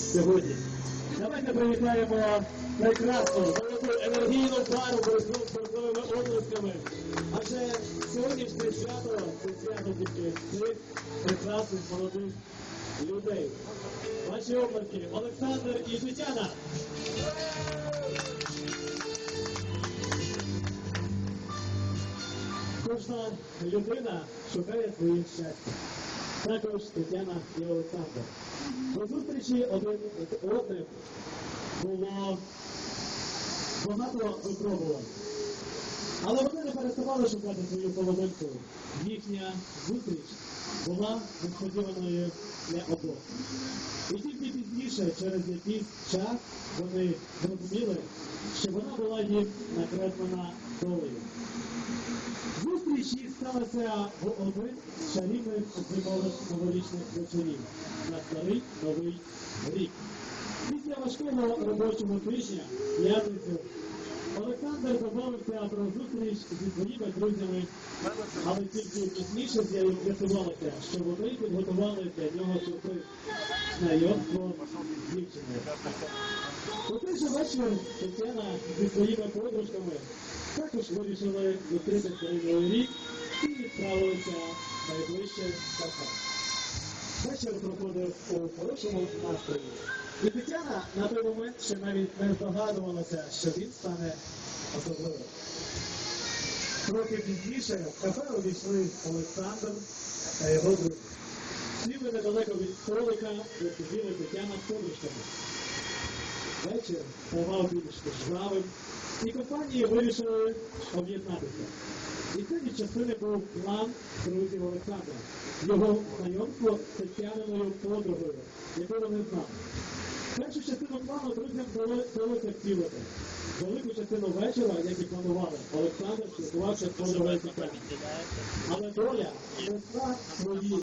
сьогодні. Давайте привітаємо прекрасну, молоду, енергійну пару боротьбу спортивними обласками. Адже сьогоднішнє свято це свято тільки цих прекрасних молодих людей. Ваші обласки Олександр і Тетяна. Кожна людина шукає своє щастя. Також Тетяна і Олександр. До зустрічі один одним було багато випробувань. Але вони не переставали шукати свою половинку. Їхня зустріч була несподіваною для обох. І тільки пізніше, через якийсь час, вони зрозуміли, що вона була їм накреслена долею. Зустріч їх в один з чарівних зимових вечорів на старий новий рік. Після важкого робочого тижня, п'ятницю, Олександр домовився про зустріч зі своїми друзями, але тільки пізніше з'ясувалося, що вони підготували для нього сюрприз знайомство з дівчиною. У той же вечір Тетяна зі своїми подружками також вирішили зустріти цей новий рік в найближче кафе. Вечір проходив у хорошому настрої. І на той момент ще навіть не здогадувалася, що він стане особливим. Трохи пізніше в кафе увійшли Олександр та його друг. Сіли недалеко від столика, де сиділи Тетяна з подружками. Вечір ставав більш жвавим, і компанії вирішили об'єднатися. І це від частини був план друзів Олександра, його знайомство з Тетяниною подругою, яку вони знали. Першу частину плану друзям вдало- вдалося втілити. Велику частину вечора, як і планували, Олександр спілкувався з подругою Тетяною. Але доля несла свої